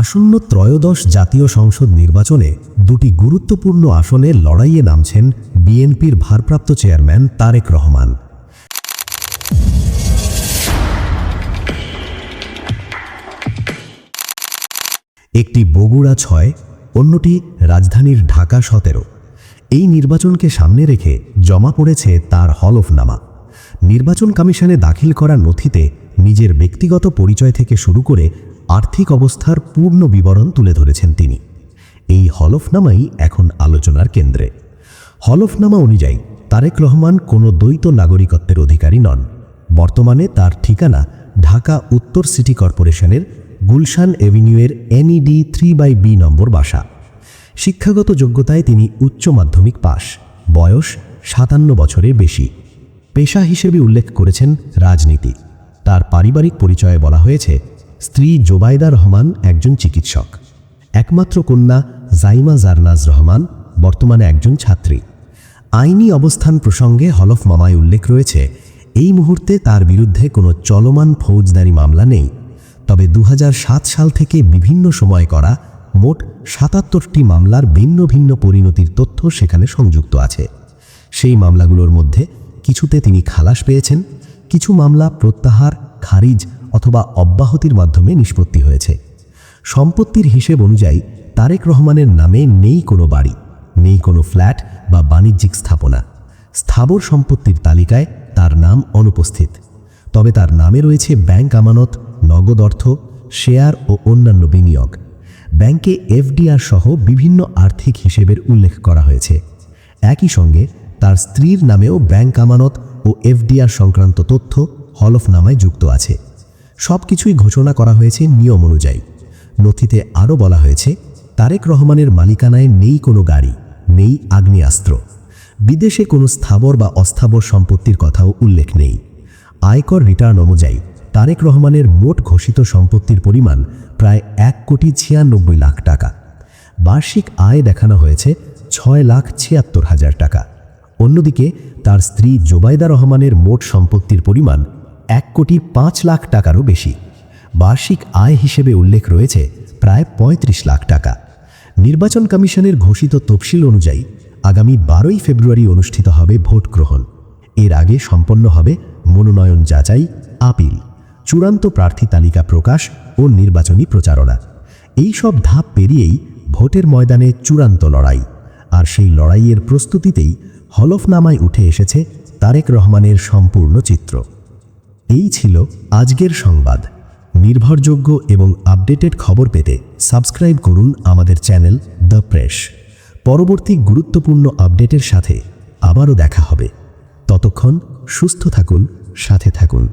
আসন্ন ত্রয়োদশ জাতীয় সংসদ নির্বাচনে দুটি গুরুত্বপূর্ণ আসনে লড়াইয়ে নামছেন বিএনপির ভারপ্রাপ্ত চেয়ারম্যান তারেক রহমান। একটি বগুড়া ছয়, অন্যটি রাজধানীর ঢাকা সতেরো। এই নির্বাচনকে সামনে রেখে জমা পড়েছে তার হলফনামা নির্বাচন কমিশনে দাখিল করা নথিতে নিজের ব্যক্তিগত পরিচয় থেকে শুরু করে আর্থিক অবস্থার পূর্ণ বিবরণ তুলে ধরেছেন তিনি। এই হলফনামাই এখন আলোচনার কেন্দ্রে। হলফনামা অনুযায়ী, তারেক রহমান কোনো দ্বৈত নাগরিকত্বের অধিকারী নন। বর্তমানে তার ঠিকানা ঢাকা উত্তর সিটি কর্পোরেশনের গুলশান এভিনিউয়ের এনইডি থ্রি বাই বি নম্বর বাসা। শিক্ষাগত যোগ্যতায় তিনি উচ্চ মাধ্যমিক পাশ বয়স সাতান্ন বছরের বেশি। পেশা হিসেবে উল্লেখ করেছেন রাজনীতি। তার পারিবারিক পরিচয়ে বলা হয়েছে স্ত্রী জোবাইদা রহমান একজন চিকিৎসক। একমাত্র কন্যা জাইমা জারনাজ রহমান বর্তমানে একজন ছাত্রী। আইনি অবস্থান প্রসঙ্গে হলফ মামায় উল্লেখ রয়েছে, এই মুহূর্তে তার বিরুদ্ধে কোনো চলমান ফৌজদারি মামলা নেই। তবে দু হাজার সাত সাল থেকে বিভিন্ন সময় করা মোট সাতাত্তরটি মামলার ভিন্ন ভিন্ন পরিণতির তথ্য সেখানে সংযুক্ত আছে। সেই মামলাগুলোর মধ্যে কিছুতে তিনি খালাস পেয়েছেন, কিছু মামলা প্রত্যাহার, খারিজ অথবা অব্যাহতির মাধ্যমে নিষ্পত্তি হয়েছে। সম্পত্তির হিসেব অনুযায়ী তারেক রহমানের নামে নেই কোনো বাড়ি, নেই কোনো ফ্ল্যাট বা বাণিজ্যিক স্থাপনা। স্থাবর সম্পত্তির তালিকায় তার নাম অনুপস্থিত। তবে তার নামে রয়েছে ব্যাংক আমানত, নগদ অর্থ, শেয়ার ও অন্যান্য বিনিয়োগ। ব্যাংকে এফডিআর সহ বিভিন্ন আর্থিক হিসেবের উল্লেখ করা হয়েছে। একই সঙ্গে তার স্ত্রীর নামেও ব্যাংক আমানত ও এফডিআর সংক্রান্ত তথ্য হলফনামায় যুক্ত আছে। সব কিছুই ঘোষণা করা হয়েছে নিয়ম অনুযায়ী। নথিতে আরও বলা হয়েছে, তারেক রহমানের মালিকানায় নেই কোনো গাড়ি, নেই আগ্নেয়াস্ত্র। বিদেশে কোনো স্থাবর বা অস্থাবর সম্পত্তির কথাও উল্লেখ নেই। আয়কর রিটার্ন অনুযায়ী, তারেক রহমানের মোট ঘোষিত সম্পত্তির পরিমাণ প্রায় এক কোটি ছিয়ানব্বই লাখ টাকা। বার্ষিক আয় দেখানো হয়েছে ছয় লাখ ছিয়াত্তর হাজার টাকা। অন্যদিকে, তার স্ত্রী জোবাইদা রহমানের মোট সম্পত্তির পরিমাণ এক কোটি পাঁচ লাখ টাকারও বেশি। বার্ষিক আয় হিসেবে উল্লেখ রয়েছে প্রায় ৩৫ লাখ টাকা। নির্বাচন কমিশনের ঘোষিত তফসিল অনুযায়ী আগামী বারোই ফেব্রুয়ারি অনুষ্ঠিত হবে ভোট গ্রহণ। এর আগে সম্পন্ন হবে মনোনয়ন যাচাই, আপিল, চূড়ান্ত প্রার্থী তালিকা প্রকাশ ও নির্বাচনী প্রচারণা। এই সব ধাপ পেরিয়েই ভোটের ময়দানে চূড়ান্ত লড়াই। আর সেই লড়াইয়ের প্রস্তুতিতেই হলফনামায় উঠে এসেছে তারেক রহমানের সম্পূর্ণ চিত্র। এই ছিল আজকের সংবাদ। নির্ভরযোগ্য এবং আপডেটেড খবর পেতে সাবস্ক্রাইব করুন আমাদের চ্যানেল দ্য প্রেস। পরবর্তী গুরুত্বপূর্ণ আপডেটের সাথে আবারও দেখা হবে। ততক্ষণ সুস্থ থাকুন, সাথে থাকুন।